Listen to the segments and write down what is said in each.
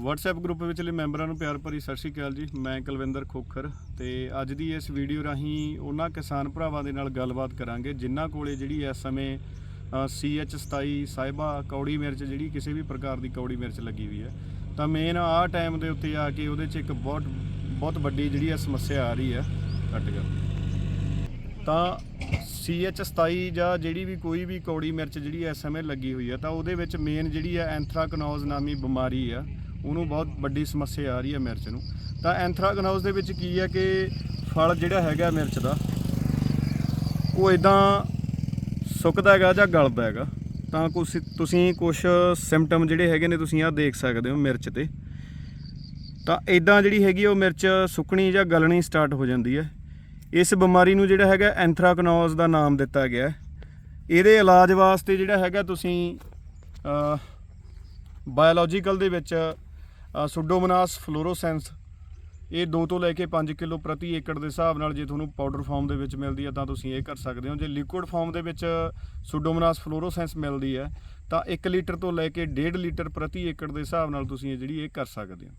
WhatsApp group ਵਿਚਲੇ ਮੈਂਬਰਾਂ ਨੂੰ ਪਿਆਰ ਭਰੀ ਸਤਿ ਸ਼੍ਰੀ ਅਕਾਲ ਜੀ। ਮੈਂ ਕੁਲਵਿੰਦਰ ਖੋਖਰ ਤੇ ਅੱਜ ਦੀ ਇਸ ਵੀਡੀਓ ਰਾਹੀਂ ਉਹਨਾਂ ਕਿਸਾਨ ਭਰਾਵਾਂ ਦੇ ਨਾਲ ਗੱਲਬਾਤ ਕਰਾਂਗੇ, ਜਿਨ੍ਹਾਂ ਕੋਲੇ ਜਿਹੜੀ ਇਸ ਸਮੇਂ CH27 ਸਾਹਿਬਾ ਕੌੜੀ ਮਿਰਚ ਜਿਹੜੀ ਕਿਸੇ ਵੀ ਪ੍ਰਕਾਰ ਦੀ ਕੌੜੀ ਮਿਰਚ ਲੱਗੀ ਹੋਈ ਹੈ। ਤਾਂ ਮੇਨ ਆਹ ਟਾਈਮ ਦੇ ਉੱਤੇ ਆ ਕੇ ਉਹਦੇ 'ਚ ਇੱਕ ਬਹੁਤ ਬਹੁਤ ਵੱਡੀ ਜਿਹੜੀ ਆ ਸਮੱਸਿਆ ਆ ਰਹੀ ਹੈ। ਕੱਟ ਗਿਆ ਤਾਂ CH27 ਜਾਂ ਜਿਹੜੀ ਵੀ ਕੋਈ ਵੀ ਕੌੜੀ ਮਿਰਚ ਜਿਹੜੀ ਇਸ ਸਮੇਂ ਲੱਗੀ ਹੋਈ ਹੈ, ਤਾਂ ਉਹਦੇ ਵਿੱਚ ਮੇਨ ਜਿਹੜੀ ਹੈ ਐਂਥ੍ਰਾਕਨੋਜ਼ ਨਾਮੀ ਬਿਮਾਰੀ ਆ। ਉਹਨੂੰ ਬਹੁਤ ਵੱਡੀ ਸਮੱਸਿਆ ਆ ਰਹੀ ਹੈ ਮਿਰਚ ਨੂੰ। ਤਾਂ ਐਂਥ੍ਰਾਕਨੋਜ਼ ਦੇ ਵਿੱਚ ਕੀ ਹੈ ਕਿ ਫਲ ਜਿਹੜਾ ਹੈਗਾ ਮਿਰਚ ਦਾ, ਉਹ ਇਦਾਂ ਸੁੱਕਦਾ ਹੈਗਾ ਜਾਂ ਗਲਦਾ ਹੈਗਾ। ਤਾਂ ਕੁਛ ਤੁਸੀਂ ਕੁਝ ਸਿੰਪਟਮ ਜਿਹੜੇ ਹੈਗੇ ਨੇ ਤੁਸੀਂ ਆਹ ਦੇਖ ਸਕਦੇ ਹੋ ਮਿਰਚ ਤੇ। ਤਾਂ ਇਦਾਂ ਜਿਹੜੀ ਹੈਗੀ ਉਹ ਮਿਰਚ ਸੁੱਕਣੀ ਜਾਂ ਗਲਣੀ ਸਟਾਰਟ ਹੋ ਜਾਂਦੀ ਹੈ। ਇਸ ਬਿਮਾਰੀ ਨੂੰ ਜਿਹੜਾ ਹੈਗਾ ਐਂਥ੍ਰਾਕਨੋਜ਼ ਦਾ ਨਾਮ ਦਿੱਤਾ ਗਿਆ ਹੈ। ਇਹਦੇ ਇਲਾਜ ਵਾਸਤੇ ਜਿਹੜਾ ਹੈਗਾ ਤੁਸੀਂ ਬਾਇਓਲੋਜੀਕਲ ਦੇ ਵਿੱਚ ਸੁਡੋਮਨਾਸ ਫਲੋਰੋਸੈਂਸ। ਇਹ 2 ਤੋਂ ਲੈ ਕੇ 5 ਕਿਲੋ ਪ੍ਰਤੀ ਏਕੜ ਦੇ ਹਿਸਾਬ ਨਾਲ ਜੇ ਤੁਹਾਨੂੰ ਪਾਊਡਰ ਫਾਰਮ ਦੇ ਵਿੱਚ ਮਿਲਦੀ ਹੈ ਤਾਂ ਤੁਸੀਂ ਇਹ ਕਰ ਸਕਦੇ ਹੋ। ਜੇ ਲਿਕੁਇਡ ਫਾਰਮ ਦੇ ਵਿੱਚ ਸੁਡੋਮਨਾਸ ਫਲੋਰੋਸੈਂਸ ਮਿਲਦੀ ਹੈ, ਤਾਂ 1 ਲੀਟਰ ਤੋਂ ਲੈ ਕੇ 1.5 ਲੀਟਰ ਪ੍ਰਤੀ ਏਕੜ ਦੇ ਹਿਸਾਬ ਨਾਲ ਤੁਸੀਂ ਇਹ ਜਿਹੜੀ ਇਹ ਕਰ ਸਕਦੇ ਹੋ।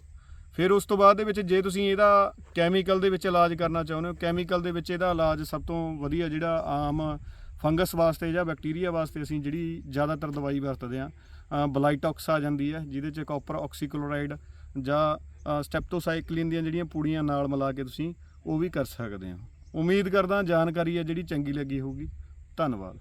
ਫਿਰ ਉਸ ਤੋਂ ਬਾਅਦ ਦੇ ਵਿੱਚ ਜੇ ਤੁਸੀਂ ਇਹਦਾ ਕੈਮੀਕਲ ਦੇ ਵਿੱਚ ਇਲਾਜ ਕਰਨਾ ਚਾਹੁੰਦੇ ਹੋ, ਕੈਮੀਕਲ ਦੇ ਵਿੱਚ ਇਹਦਾ ਇਲਾਜ ਸਭ ਤੋਂ ਵਧੀਆ ਜਿਹੜਾ ਆਮ ਫੰਗਸ ਵਾਸਤੇ ਜਾਂ ਬੈਕਟੀਰੀਆ ਵਾਸਤੇ ਅਸੀਂ ਜਿਹੜੀ ਜ਼ਿਆਦਾਤਰ ਦਵਾਈ ਵਰਤਦੇ ਆ ਬਲਾਈਟੌਕਸ ਆ ਜਾਂਦੀ ਹੈ, ਜਿਹਦੇ ਚ ਕਾਪਰ ਆਕਸੀਕਲੋਰਾਈਡ ਜਾਂ ਸਟੈਪਟੋਸਾਈਕਲਿਨ ਦੀਆਂ ਜਿਹੜੀਆਂ ਪੂੜੀਆਂ ਨਾਲ ਮਿਲਾ ਕੇ ਤੁਸੀਂ ਉਹ ਵੀ ਕਰ ਸਕਦੇ ਹੋ। ਉਮੀਦ ਕਰਦਾ ਜਾਣਕਾਰੀ ਹੈ ਜਿਹੜੀ ਚੰਗੀ ਲੱਗੀ ਹੋਊਗੀ। ਧੰਨਵਾਦ।